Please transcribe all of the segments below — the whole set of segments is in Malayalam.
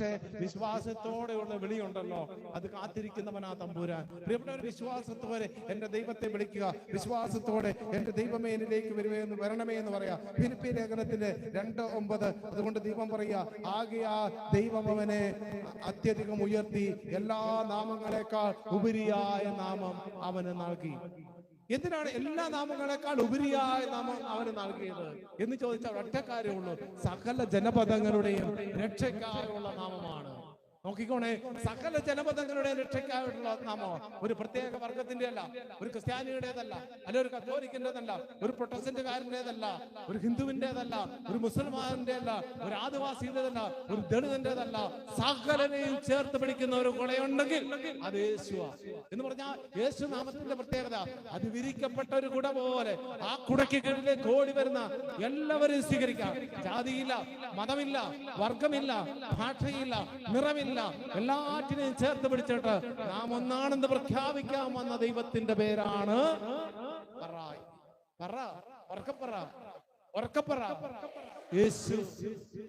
പക്ഷേ വിശ്വാസത്തോടെയുള്ള വിളിയുണ്ടല്ലോ. അത് കാത്തിരിക്കുന്നവനാ തമ്പൂരാൻ. പ്രിയപ്പെട്ടവർ വിശ്വാസത്തോടെ എന്റെ ദൈവത്തെ വിളിക്കുക. വിശ്വാസത്തോടെ എന്റെ ദൈവമേ എന്നിലേക്ക് വരുമേ എന്ന് വരണമേ എന്ന് പറയാ. ഫിലിപ്പി ലേഖനത്തിന്റെ രണ്ട് ഒമ്പത് അതുകൊണ്ട് ദൈവം പറയുക. ആകെയാ ദൈവം അവനെ അത്യധികം ഉയർത്തി എല്ലാ നാമങ്ങളെക്കാൾ ഉപരിയായ നാമം അവന് നൽകി. എന്തിനാണ് എല്ലാ നാമങ്ങളെക്കാൾ ഉപരിയായ നാമം അവന് നൽകിയത്? എന്ന് ചോദിച്ചാൽ ഒറ്റക്കാരേ ഉള്ളൂ സകല ജനപദങ്ങളുടെയും രക്ഷക്കാരുള്ള നാമമാണ്. നോക്കിക്കോണേ സകല ജനപദങ്ങളുടെ രക്ഷയ്ക്കായിട്ടുള്ള നാമോ? ഒരു പ്രത്യേക വർഗത്തിന്റെ അല്ല ഒരു ക്രിസ്ത്യാനിയുടേതല്ല അല്ല ഒരു കത്തോലിക്കിന്റേതല്ല ഒരു പ്രൊട്ടസ്റ്റന്റുകാരന്റെതല്ല ഒരു ഹിന്ദുവിന്റേതല്ല ഒരു മുസൽമാനിന്റെ അല്ല ഒരു ആദിവാസിയുടേതല്ല ഒരു ദളിതന്റേതല്ല സകലനെയും ചേർത്ത് പിടിക്കുന്ന ഒരു കുടയുണ്ടെങ്കിൽ അത് യേശു എന്ന് പറഞ്ഞാൽ യേശു നാമത്തിന്റെ പ്രത്യേകത അത് വിരിക്കപ്പെട്ട ഒരു കുട പോലെ ആ കുടയ്ക്ക് കീഴിലേക്ക് ഓടി വരുന്ന എല്ലാവരും സ്വീകരിക്കാം. ജാതിയില്ല മതമില്ല വർഗമില്ല ഭാഷയില്ല നിറമില്ല എല്ലാറ്റിനെയും ചേർത്ത് പിടിച്ചിട്ട് നാം ഒന്നാണെന്ന് പ്രഖ്യാപിക്കാൻ വന്ന ദൈവത്തിന്റെ പേരാണ്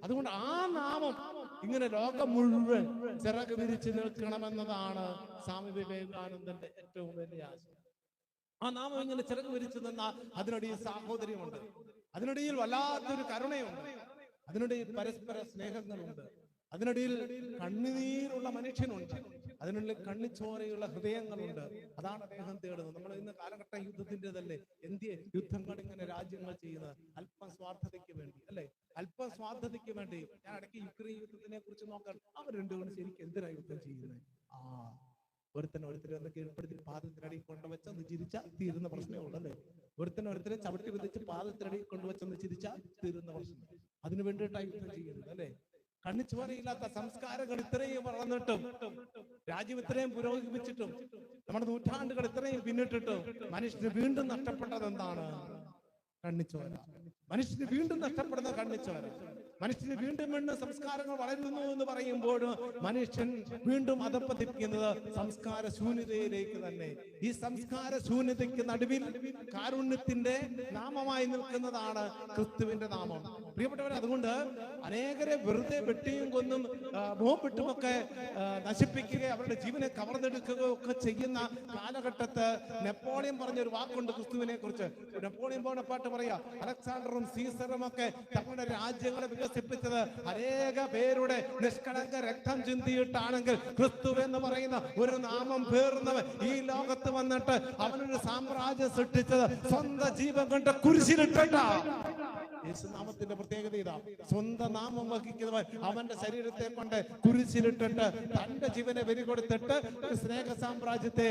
അതുകൊണ്ട് ആ നാമം ഇങ്ങനെ ലോകം മുഴുവൻ ചിറക് വിരിച്ച് നിൽക്കണമെന്നതാണ് സ്വാമി വിവേകാനന്ദന്റെ ഏറ്റവും വലിയ ആ നാമം ഇങ്ങനെ ചിറക് വിരിച്ചു നിന്നാൽ അതിനിടയിൽ സാഹോദര്യമുണ്ട്. അതിനിടയിൽ വല്ലാത്തൊരു കരുണയുണ്ട്. അതിനിടയിൽ പരസ്പര സ്നേഹങ്ങളുണ്ട്. അതിനിടയിൽ കണ്ണുനീരുള്ള മനുഷ്യനുണ്ട്. അതിനുള്ളിൽ കണ്ണിച്ചോരയുള്ള ഹൃദയങ്ങളുണ്ട്. അതാണ് അദ്ദേഹം തേടുന്നത്. നമ്മൾ ഇന്ന് കാലഘട്ട യുദ്ധത്തിന്റെതല്ലേ? എന്തിയെ? യുദ്ധങ്ങൾ ഇങ്ങനെ രാജ്യങ്ങൾ ചെയ്യുന്നത്. അല്പം സ്വാർത്ഥതയ്ക്ക് വേണ്ടി അല്ലെ? അല്പം സ്വാർത്ഥതയ്ക്ക് വേണ്ടി. ഞാൻ ഇടയ്ക്ക് യുക്രൈൻ യുദ്ധത്തിനെ കുറിച്ച് നോക്കാൻ അവർ രണ്ടുപേരും ശരിക്കും എന്തിനാ യുദ്ധം ചെയ്യുന്നത് ആ ഒരുത്തൻ ഒരുത്തരെ ഒന്ന് കീഴ്പ്പെടുത്തി പാദത്തിനടി കൊണ്ടുവച്ചൊന്ന് ചിരിച്ചാൽ തീരുന്ന പ്രശ്നമേ ഉള്ളൂ ഒരുത്തൻ ഒരുത്തരെ ചവിട്ടി വിധിച്ച് പാദത്തിനടി കൊണ്ടുവച്ചൊന്ന് ചിരിച്ചാൽ തീരുന്ന പ്രശ്നം അതിനു വേണ്ടിയിട്ടാണ് യുദ്ധം ചെയ്യുന്നത് അല്ലേ? കണ്ണിച്ചുവരയില്ലാത്ത സംസ്കാരങ്ങൾ ഇത്രയും വളർന്നിട്ടും രാജ്യം ഇത്രയും പുരോഗമിച്ചിട്ടും നമ്മുടെ നൂറ്റാണ്ടുകൾ ഇത്രയും പിന്നിട്ടിട്ടും മനുഷ്യന് വീണ്ടും നഷ്ടപ്പെട്ടത് എന്താണ്? കണ്ണിച്ചോര മനുഷ്യന് വീണ്ടും നഷ്ടപ്പെടുന്ന കണ്ണിച്ചോര മനുഷ്യന് വീണ്ടും വീണ്ടും സംസ്കാരങ്ങൾ വളരുന്നു എന്ന് പറയുമ്പോൾ മനുഷ്യൻ വീണ്ടും അതപ്പതിപ്പിക്കുന്നത് സംസ്കാര ശൂന്യതയിലേക്ക് തന്നെ. ഈ സംസ്കാര ശൂന്യതയ്ക്ക് നടുവിൽ കാരുണ്യത്തിന്റെ നാമമായി നിൽക്കുന്നതാണ് ക്രിസ്തുവിന്റെ നാമം. പ്രിയപ്പെട്ടവരെ അതുകൊണ്ട് അനേകരെ വെറുതെ വെട്ടിയും കൊന്നും ആ, ഒക്കെ നശിപ്പിക്കുക അവരുടെ ജീവനെ കവർന്നെടുക്കുക ഒക്കെ ചെയ്യുന്ന കാലഘട്ടത്ത് നെപ്പോളിയൻ പറഞ്ഞ ഒരു വാക്കുണ്ട് ക്രിസ്തുവിനെ കുറിച്ച്. നെപ്പോളിയൻ ബോണപ്പാട്ട് പറയാ അലക്സാണ്ടറും സീസറും ഒക്കെ തങ്ങളുടെ രാജ്യങ്ങളെ വികസിപ്പിച്ചത് അനേക പേരുടെ നിഷ്കളങ്ക രക്തം ചിന്തിയിട്ടാണെങ്കിൽ ക്രിസ്തു എന്ന് പറയുന്ന ഒരു നാമം പേർന്നവൻ ഈ ലോകത്ത് വന്നിട്ട് അവനൊരു സാമ്രാജ്യം സൃഷ്ടിച്ചത് സ്വന്തം ജീവൻ കൊണ്ട് കുരിശിലിട്ടിട്ടാ യേശുനാമത്തിന്റെ പ്രത്യേകത ഇതാ. സ്വന്തം നാമം വഹിക്കുന്നവൻ അവന്റെ ശരീരത്തെ കൊണ്ട് കുരിശിലിട്ടിട്ട് തന്റെ ജീവനെ ബലി കൊടുത്തിട്ട് സ്നേഹ സാമ്രാജ്യത്തെ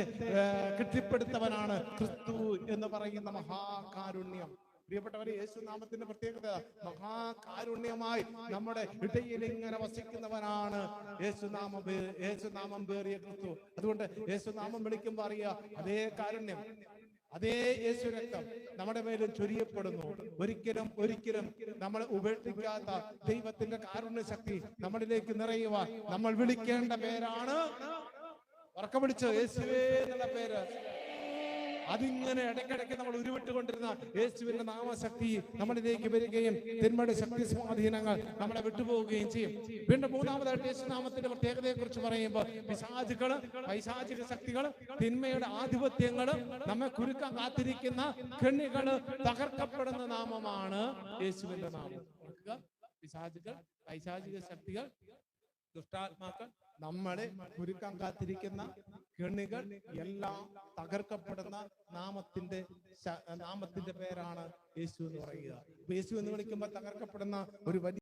കെട്ടിപ്പടുത്തവനാണ് ക്രിസ്തു എന്ന് പറയുന്ന മഹാകാരുണ്യം. പ്രിയപ്പെട്ടവരെ യേശുനാമത്തിന്റെ പ്രത്യേകത മഹാകാരുണ്യമായി നമ്മുടെ ഇടയിൽ ഇങ്ങനെ വസിക്കുന്നവനാണ് യേശുനാമം യേശുനാമം പേറിയ ക്രിസ്തു. അതുകൊണ്ട് യേശുനാമം വിളിക്കുമ്പോൾ അറിയുക അതേ കാരുണ്യം. അതേ യേശു രക്തം നമ്മുടെ മേലും ചൊരിയപ്പെടുന്നു. ഒരിക്കലും ഒരിക്കലും നമ്മൾ ഉപേക്ഷിക്കാത്ത ദൈവത്തിന്റെ കാരുണ്യ ശക്തി നമ്മളിലേക്ക് നിറയുവാൻ നമ്മൾ വിളിക്കേണ്ട പേരാണ്. ഉറക്കം വിളിച്ച് യേശുവേ എന്നുള്ള പേര്. അതിങ്ങനെ ഇടയ്ക്കിടയ്ക്ക് നമ്മൾ ഉരുവിട്ടുകൊണ്ടിരുന്ന യേശുവിന്റെ നാമശക്തി നമ്മളിലേക്ക് വരികയും തിന്മയുടെ ശക്തി സ്വാധീനങ്ങൾ നമ്മളെ വിട്ടുപോവുകയും ചെയ്യും. വീണ്ടും മൂന്നാമതായിട്ട് യേശുനാമത്തിന്റെ പ്രത്യേകതയെ കുറിച്ച് പറയുമ്പോൾ പിശാചുകൾ പൈശാചിക ശക്തികൾ തിന്മയുടെ ആധിപത്യങ്ങൾ നമ്മെ കുരുക്കാൻ കാത്തിരിക്കുന്ന കെണികൾ തകർക്കപ്പെടുന്ന നാമമാണ് യേശുവിന്റെ നാമം. പിശാചുകൾ പൈശാചിക ശക്തികൾ ദുഷ്ടാത്മാക്കൾ നമ്മളെ കുരുക്കാൻ കാത്തിരിക്കുന്ന കെണികൾ എല്ലാം തകർക്കപ്പെടുന്ന നാമത്തിന്റെ നാമത്തിന്റെ പേരാണ് യേശു എന്ന് പറയുക. യേശു എന്ന് വിളിക്കുമ്പോൾ തകർക്കപ്പെടുന്ന ഒരു വലിയ